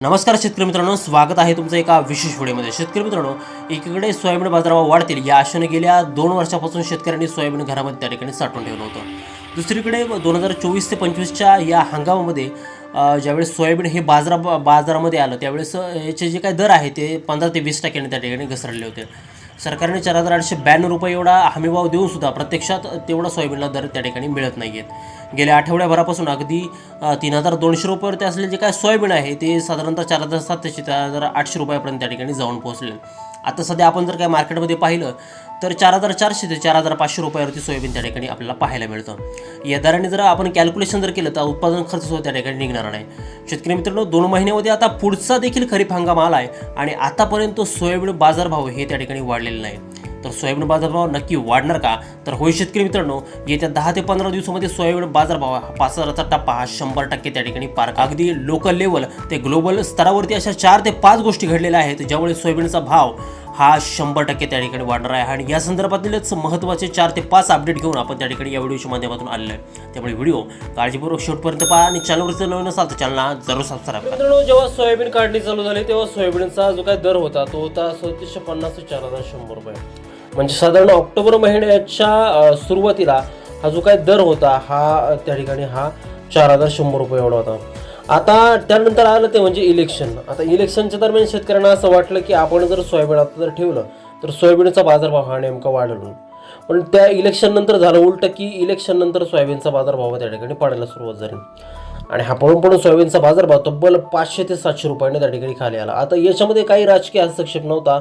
नमस्कार शेतकरी मित्रांनो स्वागत आहे तुमचं एका विशेष व्हिडिओमध्ये. शेतकरी मित्रांनो एकीकडे सोयाबीन बाजारभाव वाढतील या आशेने गेल्या दोन वर्षापासून शेतकऱ्यांनी सोयाबीन घरामध्ये त्या ठिकाणी साठवून ठेवलं होतं. दुसरीकडे दोन हजार चोवीस ते पंचवीसच्या या हंगामामध्ये ज्यावेळेस सोयाबीन हे बाजारा बाजारामध्ये आलं त्यावेळेस याचे जे काही दर आहे ते पंधरा ते वीस टक्क्याने त्या ठिकाणी घसरले होते. सरकारने चार हजार आठशे ब्याण्णव रुपये एवढा हमीभाव देऊन सुद्धा प्रत्यक्षात तेवढा सोयाबीनला दर त्या ठिकाणी मिळत नाही आहेत गेल्या आठवड्याभरापासून अगदी तीन हजार दोनशे रुपयावरती असलेले जे काय सोयाबीन आहे ते साधारणतः चार हजार सातशे चार हजार आठशे रुपयापर्यंत त्या ठिकाणी जाऊन पोहोचले आता सध्या आपण जर काय मार्केटमध्ये पाहिलं तर चार हजार चारशे ते चार हजार पाचशे रुपयावरती सोयाबीन त्या ठिकाणी आपल्याला पाहायला मिळतं. या दराने जर आपण कॅल्क्युलेशन जर केलं तर उत्पादन खर्च सुद्धा त्या ठिकाणी निघणार नाही. शेतकरी मित्रांनो दोन महिन्यामध्ये आता पुढचा देखील खरीप हंगाम आला आहे आणि आतापर्यंत सोयाबीन बाजारभाव हे त्या ठिकाणी वाढलेले नाही तर सोयाबीन बाजारभाव नक्की वाढणार का? तर होय शेतकरी मित्रांनो येत्या दहा ते पंधरा दिवसामध्ये सोयाबीन बाजारभाव हा पाच हजाराचा टप्पा हा शंभर टक्के त्या ठिकाणी पार अगदी लोकल लेवल ते ग्लोबल स्तरावरती अशा चार ते पाच गोष्टी घडलेल्या आहेत ज्यामुळे सोयाबीनचा भाव हा शंभर टक्के त्या ठिकाणी वाढणार आहे. आणि या संदर्भातीलच महत्त्वाचे चार ते पाच अपडेट घेऊन आपण त्या ठिकाणी या व्हिडिओच्या माध्यमातून आलेलो आहे. त्यामुळे व्हिडिओ काळजीपूर्वक शेवटपर्यंत पहा आणि चॅनलवरती नवीन असाल तर चॅनलला जरूर सबस्क्राईब करा. मित्रांनो जेव्हा सोयाबीन काढणी चालू झाली तेव्हा सोयाबीनचा जो काही दर होता तो होता सदतीसशे पन्नास ते चार हजार शंभर रुपये. म्हणजे साधारण ऑक्टोबर महिन्याच्या सुरुवातीला हा जो काय दर होता हा त्या ठिकाणी हा चार हजार शंभर रुपये एवढा होता. आता त्यानंतर आलं ते म्हणजे इलेक्शन आता इलेक्शनच्या दरम्यान शेतकऱ्यांना असं वाटलं की आपण जर सोयाबीन आता जर ठेवलं तर सोयाबीनचा बाजारभाव हा नेमका वाढलो. पण त्या इलेक्शन नंतर झालं उलटं की इलेक्शन नंतर सोयाबीनचा बाजारभाव त्या ठिकाणी पडायला सुरुवात झाली. आणि हा पळून पळून सोयाबीनचा बाजारभाव तब्बल पाचशे ते सातशे रुपयाने त्या ठिकाणी खाली आला. आता याच्यामध्ये काही राजकीय हस्तक्षेप नव्हता.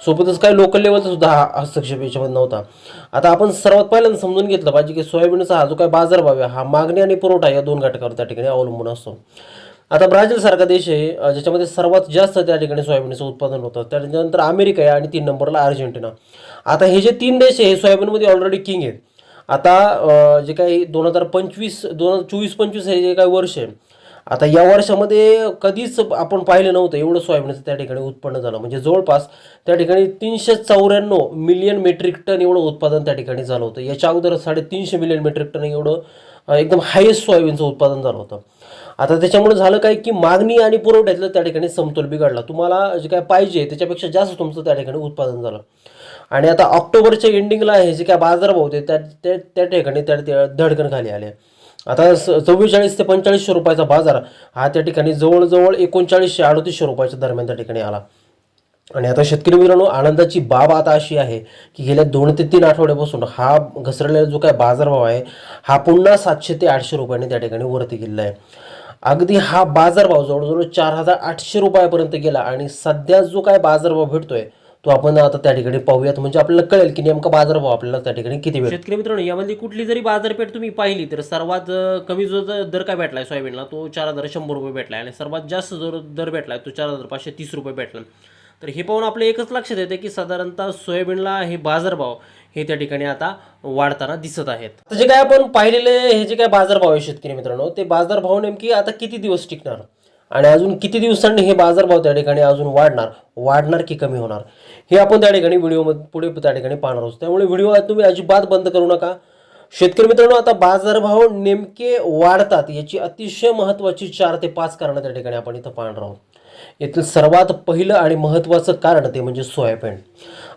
सोबतच काही लोकल लेवलचा सुद्धा हा हस्तक्षेप याच्यामध्ये नव्हता. आता आपण सर्वात पहिल्यांदा समजून घेतलं पाहिजे की सोयाबीनचा हा जो काही बाजारभाव आहे हा मागणी आणि पुरवठा या दोन घटकावर त्या ठिकाणी अवलंबून असतो. आता ब्राझील सारखा देश आहे ज्याच्यामध्ये सर्वात जास्त त्या ठिकाणी सोयाबीनचं उत्पादन होतं. त्याच्यानंतर अमेरिका आहे आणि तीन नंबरला अर्जेंटिना. आता हे जे तीन देश आहे हे सोयाबीनमध्ये ऑलरेडी किंग आहेत. आता जे काही दोन हजार पंचवीस दोन हजार चोवीस पंचवीस हे जे काही वर्ष आहे आता या वर्षामध्ये कधीच आपण पाहिलं नव्हतं एवढं सोयाबीनचं त्या ठिकाणी उत्पन्न झालं. म्हणजे जवळपास त्या ठिकाणी तीनशे चौऱ्याण्णव मिलियन मेट्रिक टन एवढं उत्पादन त्या ठिकाणी झालं होतं. याच्या अगोदर साडेतीनशे मिलियन मेट्रिक टन एवढं एकदम हायेस्ट सोयाबीनचं उत्पादन झालं होतं. आता त्याच्यामुळे झालं काय की मागणी आणि पुरवठ्यातलं त्या ठिकाणी समतोल बिघडला. तुम्हाला जे काय पाहिजे त्याच्यापेक्षा जास्त तुमचं त्या ठिकाणी उत्पादन झालं. आणि आता ऑक्टोबरच्या एंडिंगला हे जे काय बाजारभाव होते त्या त्या त्या ठिकाणी त्या त्या धडकन खाली आले. आता स चव्वेचाळीस ते पंचेचाळीसशे रुपयाचा बाजार हा त्या ठिकाणी जवळजवळ एकोणचाळीसशे अडतीसशे रुपयाच्या दरम्यान त्या ठिकाणी आला. आणि आता शेतकरी मित्रांनो आनंदाची बाब आता अशी आहे की गेल्या दोन ते तीन आठवड्यापासून हा घसरलेला जो काय बाजारभाव आहे हा पुन्हा सातशे ते आठशे रुपयाने त्या ठिकाणी वरती गेलेला आहे. अगदी हा बाजारभाव जवळजवळ चार हजार आठशे रुपयापर्यंत गेला आणि सध्या जो काय बाजारभाव भेटतोय तो आपण आता त्या ठिकाणी पाहूयात. म्हणजे आपल्याला कळेल की नेमका बाजारभाव आपल्याला त्या ठिकाणी किती वेळ शेतकरी मित्रांनो यामध्ये कुठली जरी बाजारपेठ तुम्ही पाहिली तर सर्वात कमी जो दर काय भेटलाय सोयाबीनला तो चार हजार शंभर रुपये भेटलाय. आणि सर्वात जास्त जो दर भेटलाय तो चार हजार पाचशे तीस रुपये भेटला. तर हे पाहून आपलं एकच लक्षात येतं की साधारणतः सोयाबीनला हे बाजारभाव हे त्या ठिकाणी आता वाढताना दिसत आहेत. जे काय आपण पाहिलेले हे जे काय बाजारभाव आहे शेतकरी मित्रांनो ते बाजारभाव नेमकी आता किती दिवस टिकणार? आणि अजून किती दिवसांनी हे बाजारभाव त्या ठिकाणी अजून वाढणार वाढणार की कमी होणार? हे आपण त्या ठिकाणी व्हिडिओमध्ये पुढे त्या ठिकाणी पाहणार आहोत. त्यामुळे व्हिडिओ तुम्ही अजिबात बंद करू नका. शेतकरी मित्रांनो आता बाजारभाव नेमके वाढतात याची अतिशय महत्त्वाची चार ते पाच कारणं त्या ठिकाणी आपण इथं पाहणार आहोत. येथील सर्वात पहिलं आणि महत्त्वाचं कारण ते म्हणजे सोयाबीन.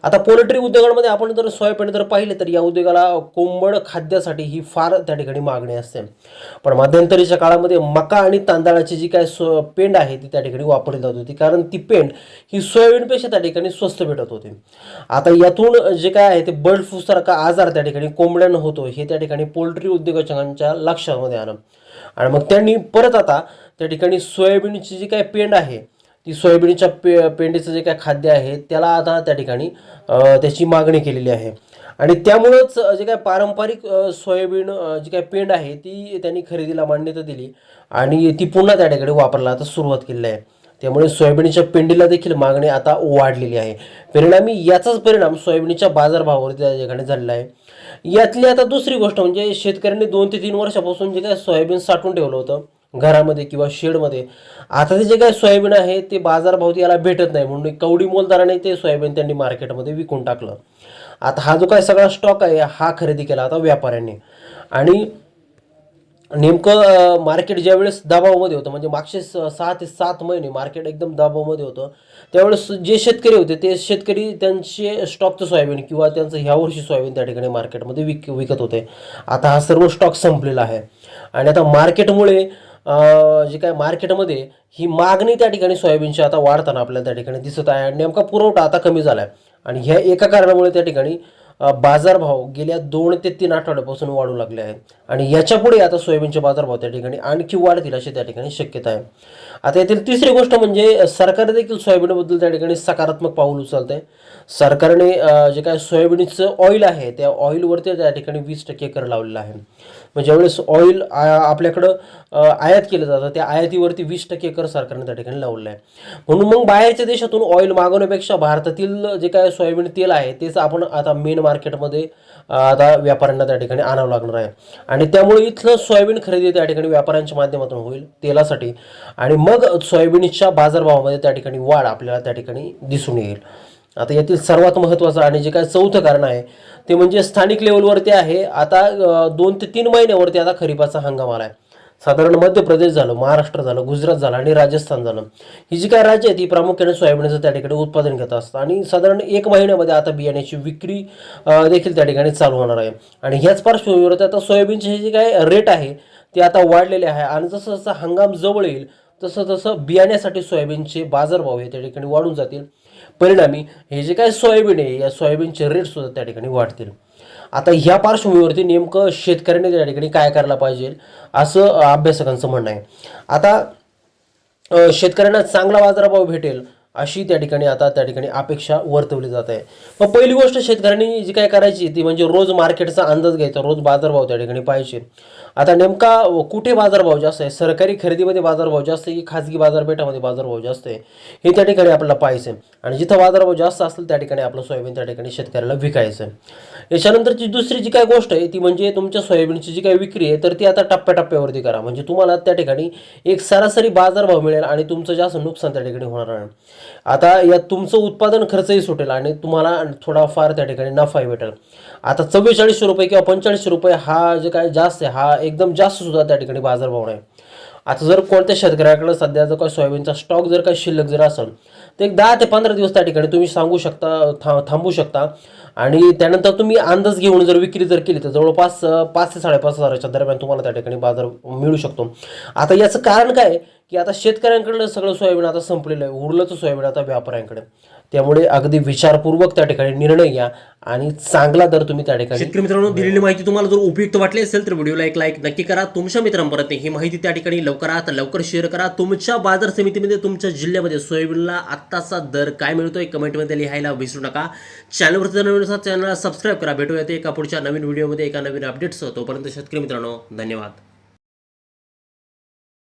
आता पोल्ट्री उद्योगामध्ये आपण जर सोयाबीन जर पाहिले तर या उद्योगाला कोंबड खाद्यासाठी ही फार त्या ठिकाणी मागणी असते. पण मध्यंतरीच्या काळामध्ये मका आणि तांदळाची जी काय सो पेंड आहे ती त्या ठिकाणी वापरली जात होती. कारण ती पेंड ही सोयाबीनपेक्षा त्या ठिकाणी स्वस्त भेटत होती. आता यातून जे काय आहे ते बर्ड फ्लू सारखा आजार त्या ठिकाणी कोंबड्यांना होतो हे त्या ठिकाणी पोल्ट्री उद्योजकांच्या लक्षामध्ये आलं. आणि मग त्यांनी परत आता त्या ठिकाणी सोयाबीनची जी काय पेंड आहे ती सोयाबीनच्या पे पेंडीचं जे काय खाद्य आहे त्याला आता त्या ठिकाणी त्याची मागणी केलेली आहे. आणि त्यामुळंच जे काय पारंपरिक सोयाबीन जी काय पेंड आहे ती त्यांनी खरेदीला मान्यता दिली आणि ती पुन्हा त्या ठिकाणी वापरायला आता सुरुवात केलेली आहे. त्यामुळे सोयाबीनच्या पेंडीला देखील मागणी आता वाढलेली आहे. परिणामी याचाच परिणाम सोयाबीनच्या बाजारभावावर त्या ठिकाणी झालेला आहे. यातली आता दुसरी गोष्ट म्हणजे शेतकऱ्यांनी दोन ते तीन वर्षापासून जे काय सोयाबीन साठवून ठेवलं होतं घरामध्ये किंवा शेडमध्ये. आता ते जे काय सोयाबीन आहे ते बाजारभाव याला भेटत नाही. म्हणून कवडी मोलदाराने ते सोयाबीन त्यांनी मार्केटमध्ये विकून टाकलं. आता हा जो काय सगळा स्टॉक आहे हा खरेदी केला आता व्यापाऱ्यांनी. आणि नेमकं मार्केट ज्यावेळेस दबावामध्ये होतं म्हणजे मागचे स- सहा ते सात महिने मार्केट एकदम दबावामध्ये होतं त्यावेळेस जे शेतकरी होते ते शेतकरी त्यांचे स्टॉकचं सोयाबीन किंवा त्यांचं ह्या वर्षी सोयाबीन त्या ठिकाणी मार्केटमध्ये विक विकत होते. आता हा सर्व स्टॉक संपलेला आहे. आणि आता मार्केटमुळे जे काय मार्केटमध्ये ही मागणी त्या ठिकाणी सोयाबीनची आता वाढताना आपल्याला त्या ठिकाणी दिसत आहे. आणि नेमका पुरवठा आता कमी झाला आहे आणि ह्या एका कारणामुळे त्या ठिकाणी बाजारभाव गेल्या दोन ते तीन आठवड्यापासून वाढू लागले आहेत. आणि याच्यापुढे आता सोयाबीनचे बाजारभाव त्या ठिकाणी आणखी वाढतील अशी त्या ठिकाणी शक्यता आहे. आता यातील तिसरी गोष्ट म्हणजे सरकार देखील सोयाबीनबद्दल त्या ठिकाणी सकारात्मक पाऊल उचलत आहे सरकारने जे काय सोयाबीनचं ऑइल आहे त्या ऑइलवरती त्या ठिकाणी वीस टक्के कर लावलेला आहे. म्हणजे ज्यावेळेस ऑइल आपल्याकडं आयात केलं जातं त्या आयातीवरती वीस टक्के कर सरकारने त्या ठिकाणी लावलेला आहे. म्हणून मग बाहेरच्या देशातून ऑइल मागवण्यापेक्षा भारतातील जे काय सोयाबीन तेल आहे तेच आपण आता मेन मार्केटमध्ये आता व्यापाऱ्यांना त्या ठिकाणी आणावं लागणार आहे. आणि त्यामुळे इथलं सोयाबीन खरेदी त्या ठिकाणी व्यापाऱ्यांच्या माध्यमातून होईल तेलासाठी. आणि मग सोयाबीनच्या बाजारभावामध्ये त्या ठिकाणी वाढ आपल्याला त्या ठिकाणी दिसून येईल. आता यातील सर्वात महत्त्वाचं आणि जे काय चौथं कारण आहे ते म्हणजे स्थानिक लेवलवरती आहे. आता दोन ते तीन महिन्यावरती आता खरीपाचा हंगाम आला आहे साधारण मध्य प्रदेश झालं महाराष्ट्र झालं गुजरात झालं आणि राजस्थान झालं. ही जी काय राज्य आहेत ती प्रामुख्याने सोयाबीनचं त्या ठिकाणी उत्पादन घेत असतात. आणि साधारण एक महिन्यामध्ये आता बियाण्याची विक्री देखील त्या ठिकाणी चालू होणार आहे. आणि ह्याच पार्श्वभूमीवर आता सोयाबीनचे हे जे काय रेट आहे ते आता वाढलेले आहे. आणि जसं जसं हंगाम जवळ येईल तसं तसं बियाण्यासाठी सोयाबीनचे बाजारभाव हे त्या ठिकाणी वाढून जातील. परिणामी हे जे काय सोयाबीन आहे या सोयाबीनचे रेटसुद्धा त्या ठिकाणी वाढतील. आता ह्या पार्श्वभूमीवरती नेमकं शेतकऱ्यांनी त्या ठिकाणी काय करायला पाहिजे असं अभ्यासकांचं म्हणणं आहे. आता शेतकऱ्यांना चांगला बाजारभाव भेटेल अशी त्या ठिकाणी आता त्या ठिकाणी अपेक्षा वर्तवली जात आहे. मग पहिली गोष्ट शेतकऱ्यांनी जी काय करायची ती म्हणजे रोज मार्केटचा अंदाज घ्यायचा रोज बाजारभाव त्या ठिकाणी पाहिजे. आता नेमका कुठे बाजारभाव जास्त आहे? सरकारी खरेदीमध्ये बाजारभाव जास्त आहे की खाजगी बाजारपेठामध्ये बाजारभाव जास्त आहे? हे त्या ठिकाणी आपल्याला पाहायचं आहे. आणि जिथं बाजारभाव जास्त असेल त्या ठिकाणी आपलं सोयाबीन त्या ठिकाणी शेतकऱ्याला विकायचं आहे. याच्यानंतरची दुसरी जी काय गोष्ट आहे ती म्हणजे तुमच्या सोयाबीनची जी काही विक्री आहे तर ती आता टप्प्याटप्प्यावरती करा. म्हणजे तुम्हाला त्या ठिकाणी एक सरासरी बाजारभाव मिळेल आणि तुमचं जास्त नुकसान त्या ठिकाणी होणार नाही. आता यात तुमचं उत्पादन खर्चही सुटेल आणि तुम्हाला थोडाफार त्या ठिकाणी नफाही भेटेल. आता चव्वेचाळीसशे रुपये किंवा पंचेचाळीसशे रुपये हा जे काय जास्त आहे हा एकदम जास्त सुद्धा त्या ठिकाणी बाजारभाव नाही. आता जर कोणत्या शेतकऱ्याकडे सध्या जर काही सोयाबीनचा स्टॉक जर काही शिल्लक जर असेल तर एक दहा ते पंधरा दिवस त्या ठिकाणी तुम्ही सांगू शकता था थांबू शकता. आणि त्यानंतर तुम्ही अंदाज घेऊन जर विक्री जर केली तर जवळपास पाच ते साडेपाच हजाराच्या दरम्यान तुम्हाला त्या ठिकाणी बाजार मिळू शकतो. आता याचं कारण काय की आता शेतकऱ्यांकडलं सगळं सोयाबीन आता संपलेलं आहे उरलंच सोयाबीन आता व्यापाऱ्यांकडे. त्यामुळे अगदी विचारपूर्वक त्या ठिकाणी निर्णय घ्या आणि चांगला दर तुम्ही त्या ठिकाणी शेतकरी मित्रांनो दिलेली माहिती तुम्हाला जर उपयुक्त वाटली असेल तर व्हिडिओला एक लाईक नक्की करा. तुमच्या मित्रांपर्यंत ही माहिती त्या ठिकाणी लवकरात लवकर शेअर करा. तुमच्या बाजार समितीमध्ये तुमच्या जिल्ह्यामध्ये सोयाबीनला आत्ताचा दर काय मिळतोय कमेंटमध्ये लिहायला विसरू नका. चॅनलवरती जर नवीन चॅनलला सबस्क्राईब करा. भेटूया ते एका पुढच्या नवीन व्हिडिओमध्ये एका नवीन अपडेट्स तोपर्यंत शेतकरी मित्रांनो धन्यवाद.